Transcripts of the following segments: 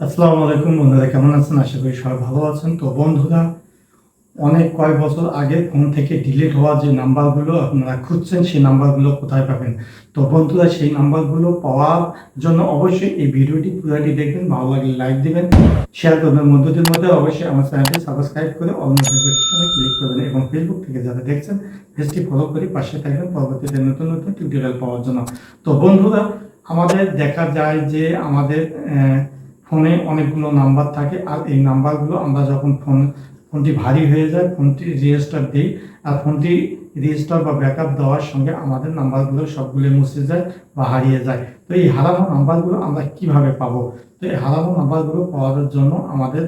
আসসালামু আলাইকুম, বন্ধুরা কেমন আছেন? আশা করি সবাই ভালো আছেন। তো বন্ধুরা, অনেক কয়েক বছর আগে ফোন থেকে ডিলিট হওয়া যে নাম্বারগুলো আপনারা খুঁজছেন, সেই নাম্বারগুলো কোথায় পাবেন? তো বন্ধুরা, সেই নাম্বারগুলো পাওয়ার জন্য অবশ্যই এই ভিডিওটি পুরোটি দেখবেন, ভালো লাগলে লাইক দিবেন শেয়ার করবেন। বন্ধুদের মধ্যে অবশ্যই আমার চ্যানেলটি সাবস্ক্রাইব করে অল নোটিফিকেশনে ক্লিক করবেন এবং ফেসবুক থেকে যারা দেখছেন পেজটি ফলো করে পাশে থাকবেন পরবর্তীতে নতুন নতুন টিউটোরিয়াল পাওয়ার জন্য। তো বন্ধুরা, আমাদের দেখা যায় যে আমাদের ফোনে অনেকগুলো নাম্বার থাকে আর এই নাম্বারগুলো আমরা যখন ফোন, ফোনটি ভারী হয়ে যায়, ফোনটি রেজিস্টার দিই আর ফোনটি রেজিস্টার বা ব্যাকআপ দেওয়ার সঙ্গে আমাদের নাম্বারগুলো সবগুলো মুছে যায় বা হারিয়ে যায়। তো এই হারানো নাম্বারগুলো আমরা কীভাবে পাবো? তো এই হারানো নাম্বারগুলো পাওয়ার জন্য আমাদের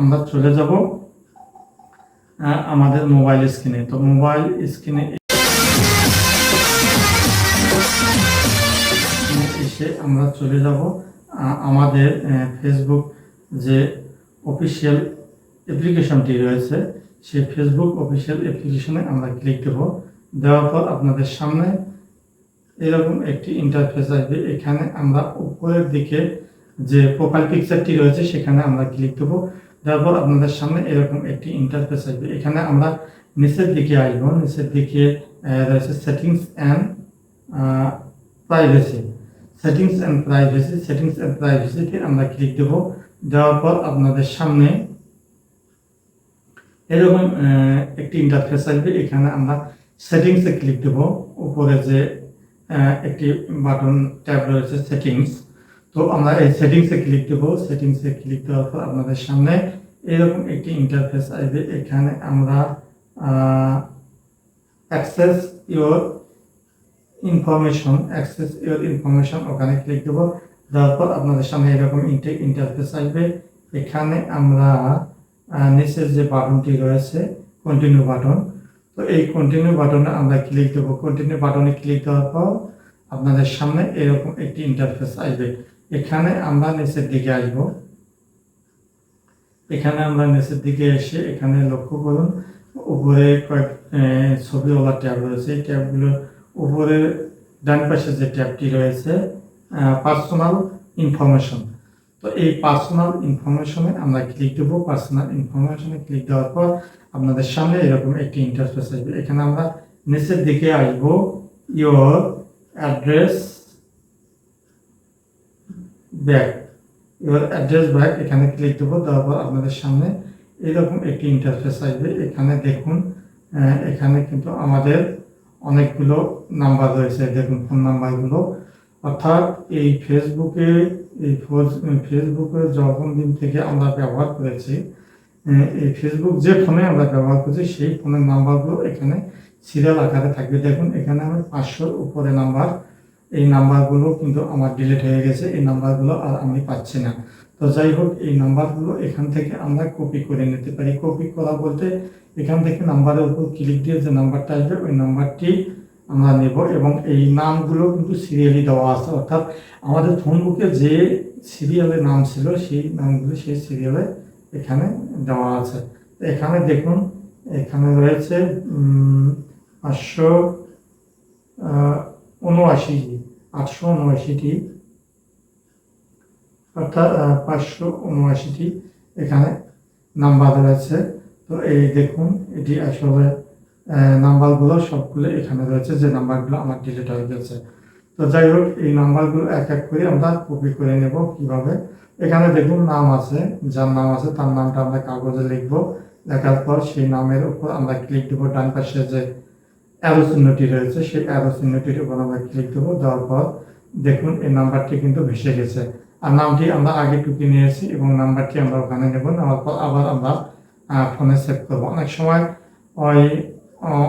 আমরা চলে যাব আমাদের মোবাইল স্ক্রিনে। তো মোবাইল স্ক্রিনে এসে আমরা চলে যাব। আমাদের ফেসবুক যে অফিসিয়াল অ্যাপ্লিকেশনটি রয়েছে, সেই ফেসবুক অফিসিয়াল অ্যাপ্লিকেশনে আমরা ক্লিক দেব। দেওয়ার পর আপনাদের সামনে এরকম একটি ইন্টারফেস আসবে। এখানে আমরা উপরের দিকে যে প্রোফাইল পিকচারটি রয়েছে, সেখানে আমরা ক্লিক দেব। দেওয়ার পর আপনাদের সামনে এরকম একটি ইন্টারফেস আসবে। এখানে আমরা নিচের দিকে আসব। নিচের দিকে রয়েছে settings and privacy settings and privacy settings and প্রাইভেসিতে আমরা ক্লিক দেব। দেওয়ার পর আপনাদের সামনে এরকম একটি ইন্টারফেস আসবে। এখানে আমরা সেটিংসে ক্লিক দেব। উপরে যে একটি বাটন ট্যাব রয়েছে সেটিংস তো আমরা এই সেটিংসে ক্লিক দেব। সেটিংসে ক্লিক দেওয়ার পর আপনাদের সামনে এরকম একটি ইন্টারফেস আসবে। এখানে আমরা access your information access your information ওখানে ক্লিক দেবো দেওয়ার পর আপনাদের সামনে এরকম ইন্টারফেস আসবে। এখানে আমরা নিচের যে বাটনটি রয়েছে কন্টিনিউ বাটন তো এই কন্টিনিউ বাটনে আমরা ক্লিক দেবো। কন্টিনিউ বাটনে ক্লিক দেওয়ার পর আপনাদের সামনে এরকম একটি ইন্টারফেস আসবে। এখানে আমরা নিচের দিকে আসব। এখানে আমরা নিচের দিকে এসে এখানে লক্ষ্য করুন, উপরে কয়েক ছবিওয়ালা ট্যাব রয়েছে। এই ট্যাবগুলো উপরে ডান পাশে যে ট্যাবটি রয়েছে পার্সোনাল ইনফরমেশন তো এই পার্সোনাল ইনফরমেশনে আমরা ক্লিক দেব। পার্সোনাল ইনফরমেশনে ক্লিক দেওয়ার পর আপনাদের সামনে এরকম একটি ইন্টারফেস আসবে। এখানে আমরা নিচের দিকে আসব। Your address back your address back এখানে ক্লিক দেবো। দেওয়ার পর আপনাদের সামনে এরকম একটি ইন্টারফেস আসবে। এখানে দেখুন এখানে কিন্তু আমাদের অনেকগুলো নাম্বার রয়েছে, দেখুন ফোন নাম্বারগুলো। অর্থাৎ এই ফেসবুকে এই ফেসবুকে যখন দিন থেকে আমরা ব্যবহার করেছি এই ফেসবুক যে ফোনে আমরা ব্যবহার করছি, সেই ফোনের নাম্বারগুলো এখানে সিরিয়াল আকারে থাকবে। দেখুন, এখানে আমার পাঁচশোর উপরে নাম্বার। এই নাম্বারগুলো কিন্তু আমার ডিলিট হয়ে গেছে। এই নাম্বারগুলো আর আমি পাচ্ছি না। তো যাই হোক, এই নাম্বারগুলো এখান থেকে আমরা কপি করে নিতে পারি। কপি করা বলতে এখান থেকে নাম্বারের উপর ক্লিক দিয়ে যে নাম্বারটা আসবে, ওই নাম্বারটি আমরা নেব এবং এই নামগুলো কিন্তু সিরিয়ালি দেওয়া আছে। অর্থাৎ আমাদের ফোন বুকে যে সিরিয়ালের নাম ছিল, সেই নামগুলো সেই সিরিয়ালে এখানে দেওয়া আছে। এখানে দেখুন, এখানে রয়েছে পাঁচশো উনআশি আটশো উনআশিটি অর্থাৎ পাঁচশো উনআশিটি এখানে নাম্বার রয়েছে। তো এই দেখুন, এটি আসলে নাম্বারগুলো সবগুলো এখানে রয়েছে, যে নাম্বারগুলো আমার ডিলিট হয়ে গেছে। তো যাই হোক, এই নাম্বারগুলো এক এক করে আমরা কপি করে নেব কীভাবে। এখানে দেখুন, নাম আছে, যার নাম আছে, তার নামটা আমরা কাগজে লিখব। লেখার পর সেই নামের উপর আমরা ক্লিক দেবো, ডান পাশে যে অ্যারো চিহ্নটি রয়েছে, সেই অ্যারো চিহ্নটির উপর আমরা ক্লিক দেবো। দেওয়ার পর দেখুন, এই নাম্বারটি কিন্তু ভেসে গেছে। আর নামটি আমরা আগে টুকি নিয়েছি এবং নাম্বারটি আমরা ওখানে নেব, নেওয়ার পর আবার আমরা ফোনে সেভ করব। অনেক সময় ওই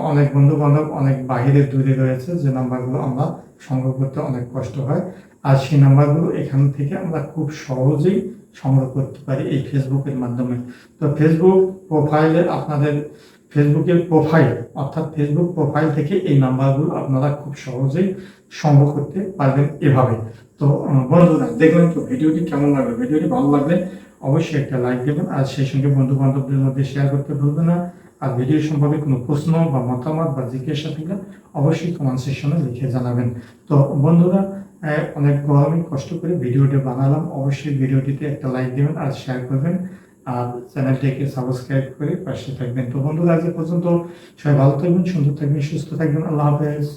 অনেক বন্ধু বান্ধব অনেক বাহিরে দূরে রয়েছে, যে নাম্বারগুলো আমরা সংগ্রহ করতে অনেক কষ্ট হয়। আর সেই নাম্বারগুলো এখান থেকে আমরা খুব সহজেই সংগ্রহ করতে পারি এই ফেসবুকের মাধ্যমে। তো ফেসবুক প্রোফাইলে আপনাদের ফেসবুকের প্রোফাইল অর্থাৎ ফেসবুক প্রোফাইল থেকে এই নাম্বারগুলো আপনারা খুব সহজেই সংগ্রহ করতে পারবেন এভাবে। তো বন্ধুরা দেখলেন তো ভিডিওটি কেমন লাগবে ভিডিওটি ভালো লাগলে অবশ্যই একটা লাইক দেবেন আর সেই সঙ্গে বন্ধু বান্ধবদের মধ্যে শেয়ার করতে ভুলবেন না। আর ভিডিও সম্পর্কে কোনো প্রশ্ন বা মতামত বা জিজ্ঞাসা থাকলে অবশ্যই কমেন্ট সেকশনে লিখে জানাবেন। তো, বন্ধুরা অনেক গরমে কষ্ট করে ভিডিওটি বানালাম। অবশ্যই ভিডিওটিতে একটা লাইক দেবেন আর শেয়ার করবেন। আর চ্যানেলটিকে সাবস্ক্রাইব করে পাশে থাকবেন। তো, বন্ধুরা, আজ পর্যন্ত সবাই ভালো থাকবেন, সুন্দর থাকবেন, সুস্থ থাকবেন। আল্লাহ হাফেজ।